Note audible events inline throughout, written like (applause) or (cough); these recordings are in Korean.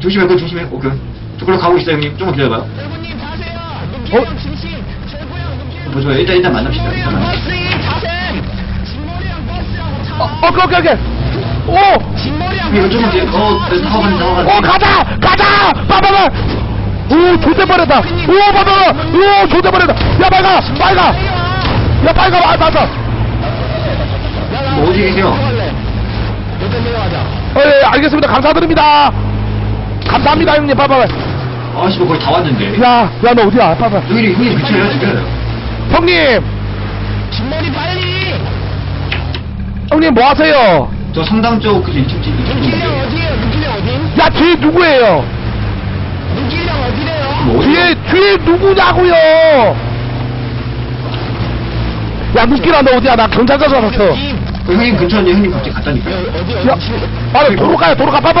조심해, 그 조심해. 오케이. 저걸로 가고 있어요, 형님. 좀만 기다려봐요. 여러분님 가세요. 어? 보죠. 어, 일단, 일단 만납시다. 일단 만 어, 오케이, 오케이, 오케이. 오! 이거 좀만 뒤에, 어, 타고 가는 나와가네. 오, 가자! 가자! 빠바바! 오, 조대버렸다! 오, 빠바바! 오, 조대버렸다! 야, 빨가! 빨가! 야, 빨가! 아, 맞아! 어디 계세요? 어, 예, 예, 알겠습니다. 감사드립니다. 감사합니다 형님. 봐봐. 아씨 뭐 거의 다 왔는데. 야야 너 어디야? 봐봐. 형님 형님 그 미쳐요 지금 형님! 주머니 빨리! 형님 뭐 하세요? 저 성당 쪽그 인천집 눈길령 인천집 어디에요? 야 뒤에 누구예요? 눈길령 어디래요? 뭐 뒤에 뒤에 누구냐고요? 야 눈길아 너 어디야? 나 경찰 가서 왔어. 그 형님 근처에 형님 갑자기 갔다니까요 야, 어디? 아니 도로 가요, 도로가. 봐봐.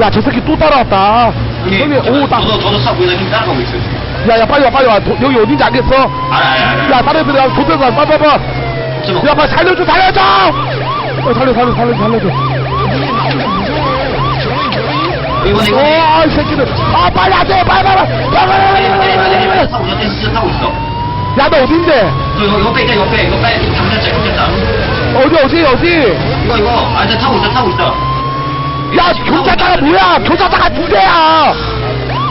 야 저 새끼 또 따라왔다 형님 형님 오 나 저도 저도 차 보이다 형님 따라가고 있어요 지금. 야 야 빨리 와 빨리 와 도- 여기 어딘지 알겠어 알아 알아 알아. 야 다른 애들 도대가 빨리 빨리 빨리 좀야 빨리 살려줘 살려줘 어, 살려 살려 살려 살려줘 이건 이거. 와, 이 새끼들. 아, 빨리 안 돼. 빨리, 빨리, 빨리. 빨리, 내리마 내리마 빨리, 내리마 빨리. 타고 있어 댄스 타고 있어. 야, 너 어딘데? 저 이거 옆에 있다 옆에 이거 빨리 경찰차 경찰차. 어디, 어디, 어디? 이거 이거 아저 타고 있어 타고 있어. 뭐야? 경찰차가 두 대야.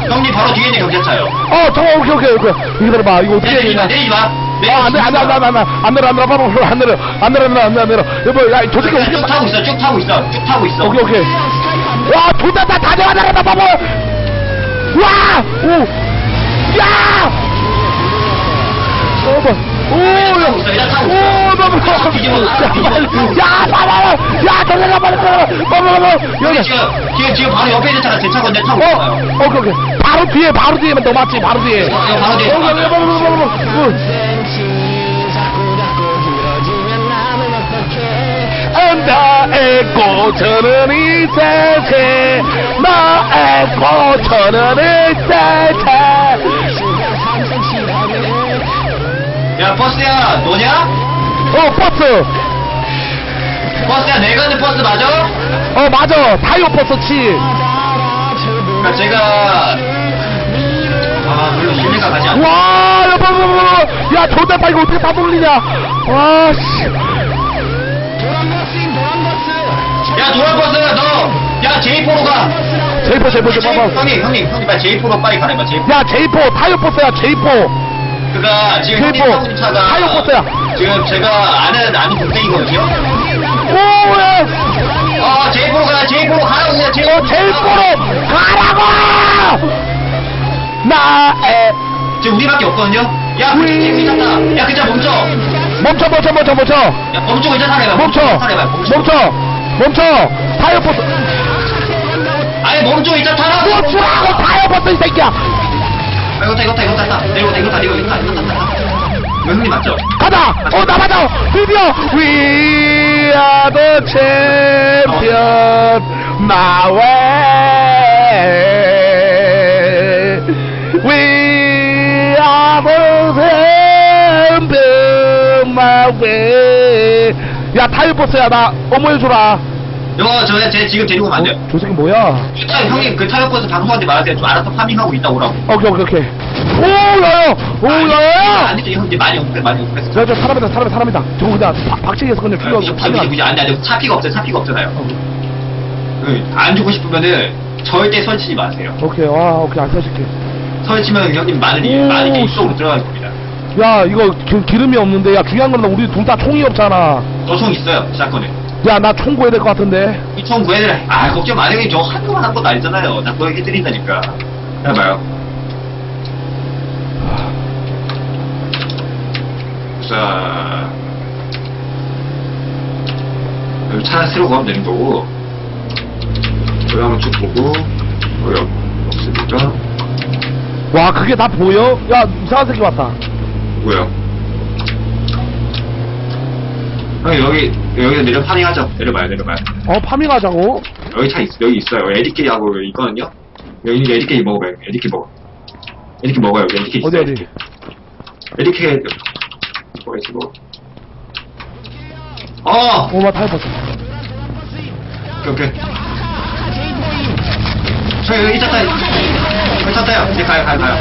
형님 바로 뒤에 있는 경찰차요. 어, 저거, 오케이, 오케이, 오케이. 이거 들어봐. 이거 어떻게 해야 내리지 마 되냐? 내리지 마. 어, 안 돼, 안 돼, 안 돼, 안 돼, 안 돼. 안 내려, 안 내려, 바로, 안 내려. 안 내려, 안 내려, 안 내려, 안 내려. 여보, 야, 저 새끼 어떻게. 쭉 타고 있어 쭉 타고 있어 쭉 타고 있어. 오케이, 오케이. 와, 존나 다 다녀가다가 봐봐. 와! 오! 야! 어, 뭐. 오야 너무 야야 살아라 야 달려라 빨리 달려라 뭐뭐뭐. 뭐. 여기 지금 뒤에 지금 바로 옆에 있는 차가 제 차고 내 타고 어 있어요. 오케이 오케이. 바로 뒤에 바로 뒤에. 너 맞지? 바로 뒤에. 어, 예, 바로 뒤에. 오케이 오케이 뭐뭐뭐뭐 나의 꽃은 이 세상 나의 꽃은 이 세상 버스야 너냐? 어 버스 버스야 내가 하는 버스 맞아? 어 맞아 타이어 버스 치 그러니까 제가 아 별로 신뢰가 가지 않아. 와, 봐. 야, 존나 이거 어떻게 다 돌리냐? 와, 씨. 노란 버스인 노란 버스. 야 노란 버스야 너. 야 J4로 가. 제이포, 제이포, 좀 봐봐. 형님 형님 형님 빨리 J4로 빨리 가래봐 J4. 야, 제이포, 타이어 버스야, 제이포. 그니까 지금 형님 J4. 타고 있는 차가 타이어 버스야. 지금 제가 아는 아는 동생이거든요. 오, 왜? 어 J4로 가 J4로 가라고 그냥 J4로. 어, 제이포로 가라고! 나의, 지금 우리밖에 없거든요. 야 음. 그냥 괜찮다. 야 그냥 멈춰. 멈춰, 멈춰, 멈춰, 멈춰. 야 멈추고 이제 타래봐. 멈춰! 타래봐. 멈춰. 멈춰! 멈춰! 타이어 버스! 아니 멈춰 이제 타라고. 멈추라고! 타이어 버스, 이 새끼야! 아, 이거 타 이거 타 이거 타 이거 타 이거 타 이거 타 이거 타 이거 타 이거 타. 이거 형님 맞죠? 가자! 어, 나 맞아! 드디어! We are the champion, my way. We are the champion, my way. 야, 타이어 버스야, 나 어머 해줘라. 이거 저 제 지금 데리고 오면 안 돼요. 어, 저 새끼 뭐야? 이 차, 형님 그 타격버스 방송한테 말하세요. 좀 알아서 파밍하고 있다 오라고. 오케이, 오케이, 오케이. 오, 야야! 오, 야야! 안 되죠. 형님 많이 없어요. 많이 없어요. 저, 저, 사람이다, 사람이다, 사람이다. 저거 그냥 박- 박치기에서 그냥 굳이 죽여. 굳이 굳이 안 돼. 안 돼. 차 피가 없어요. 차 피가 없잖아요. 그, 안 주고 싶으면은 절대 설치지 마세요. 오케이, 와, 오케이, 안 사실게. 설치면 형님 많은 일, 오, 많은 게 씨. 입속으로 들어갈 겁니다. 야 이거 기, 기름이 없는데 야 중요한 건 우리 둘 다 총이 없잖아 저총 있어요. 샷건에. 야 나 총 구해야 될 것 같은데 이총 구해드려. 아 걱정 마세요. 저 한동안 한 것도 아니잖아요. 다 구해드린다니까. 해봐요. 자. 여기 차 새로 구하면 되는 거고. 여기 한번 쭉 보고 여기 없으니까 와 그게 다 보여? 야 이상한 새끼 왔다 뭐야 형 여기 여기서 내려 파밍하죠 내려봐요 내려봐요 어 파밍하자고? 여기 차 있, 여기 있어요. 여기 있거든요? 여기 에디킬 먹어봐요. 에디킬 먹어. 에디킬 먹어요. 여기 어디 있어요, 어디? 에디킬. 에디킬 뭐가 있지 뭐 어! 오마 타이퍼스 오케이 오케이. 저 여기 이차 타요. 여기 차 타요. 이제 가요 가요 가요.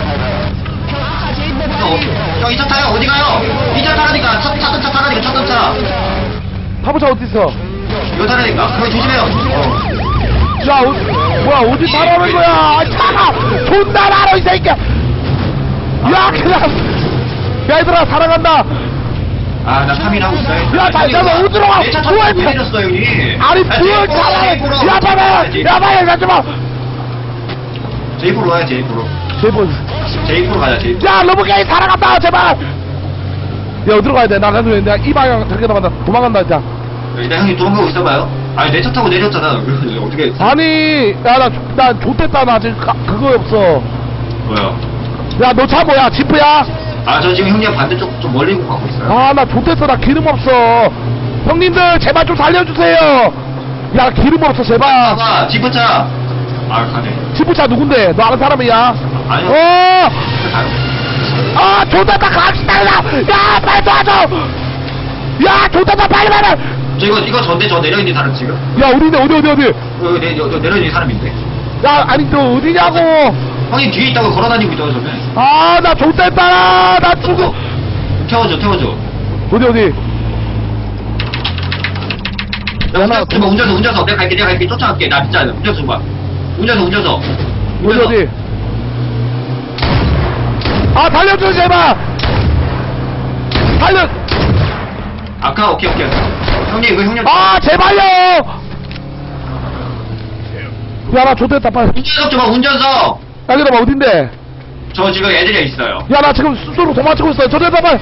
어, 형 2차 타요. 어디 가요? 2차 타라니까. 첫, 차, 차 타라니까 첫차 타보차 어딨어? 이거 타라니까 그거 조심해요. 어. 야 어, 뭐야 어디 타라는 거야? 아, 차가 존나 많아 이 새끼야! 야 그냥! 야 얘들아 사랑한다! 아나 3일 하고 있어요. 야, 나 이거 어디로 가? 내차 뭐야, 타고 왜 이거? 내렸어 여기. 아니 그걸 차라리 야 봐봐 야 봐봐 잠깐만 제이프로 가야 제이프로. 제발 제이프로 가자 제이프로. 야 러브게이 사랑한다 제발 야 어디로 가야 돼 나 가서 내가 이 방향 저렇게 나간다. 도망간다 진짜. 일단 형님 도망가고 있어봐요. 아니 내 차 타고 내렸잖아. 그래서 (laughs) 어떻게 아니 야나나 좆됐다. 나 지금 가, 그거 없어. 뭐야? 야 너 차 뭐야? 지프야? 아 저 지금 형님 반대쪽 좀 멀리 가고 있어요. 아나 좆됐어. 나 기름 없어. 형님들 제발 좀 살려주세요. 야 기름 없어 제발. 아가 지프 차. 아 가네. 지프차 누군데? 너 아는 사람이야? 아니요. 어! 가요 아 좆됐다 갑시다 야 빨리 도와줘. 야 좆됐다 빨리 빨리 저 이거 이거 전데 저 내려있는 사람 지금. 야 어디네 어디 어디 어디? 여기 내, 여, 여, 내려있는 사람인데. 야 아니 너 어디냐고. 형님 뒤에 있다고 걸어다니고 있잖아 저는. 아나 좆됐다. 나 죽어. 태워줘 태워줘. 어디 어디? 야, 봐, 운전서 운전서. 내가 갈게 내가 갈게. 쫓아갈게. 나 진짜 운전서 봐. 운전서 운전서. 어디. 어디 아 달려줘 제발! 달려! 아까 오케이 오케이. 형님 이거 형님. 아 제발요! 야나 좆됐다 빨리. 운전석 좀봐 운전석. 야 기다려봐 어딘데? 저 지금 애들이 있어요. 야 나 지금 스스로 도망치고 있어. 저리다 빨리.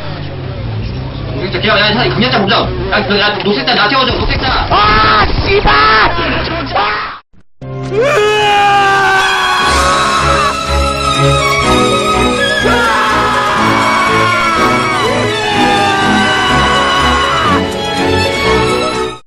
진짜 기다려 야 사장님 금연장 운전 야, 너, 야 녹색자 나 태워줘 녹색자. 아 씨발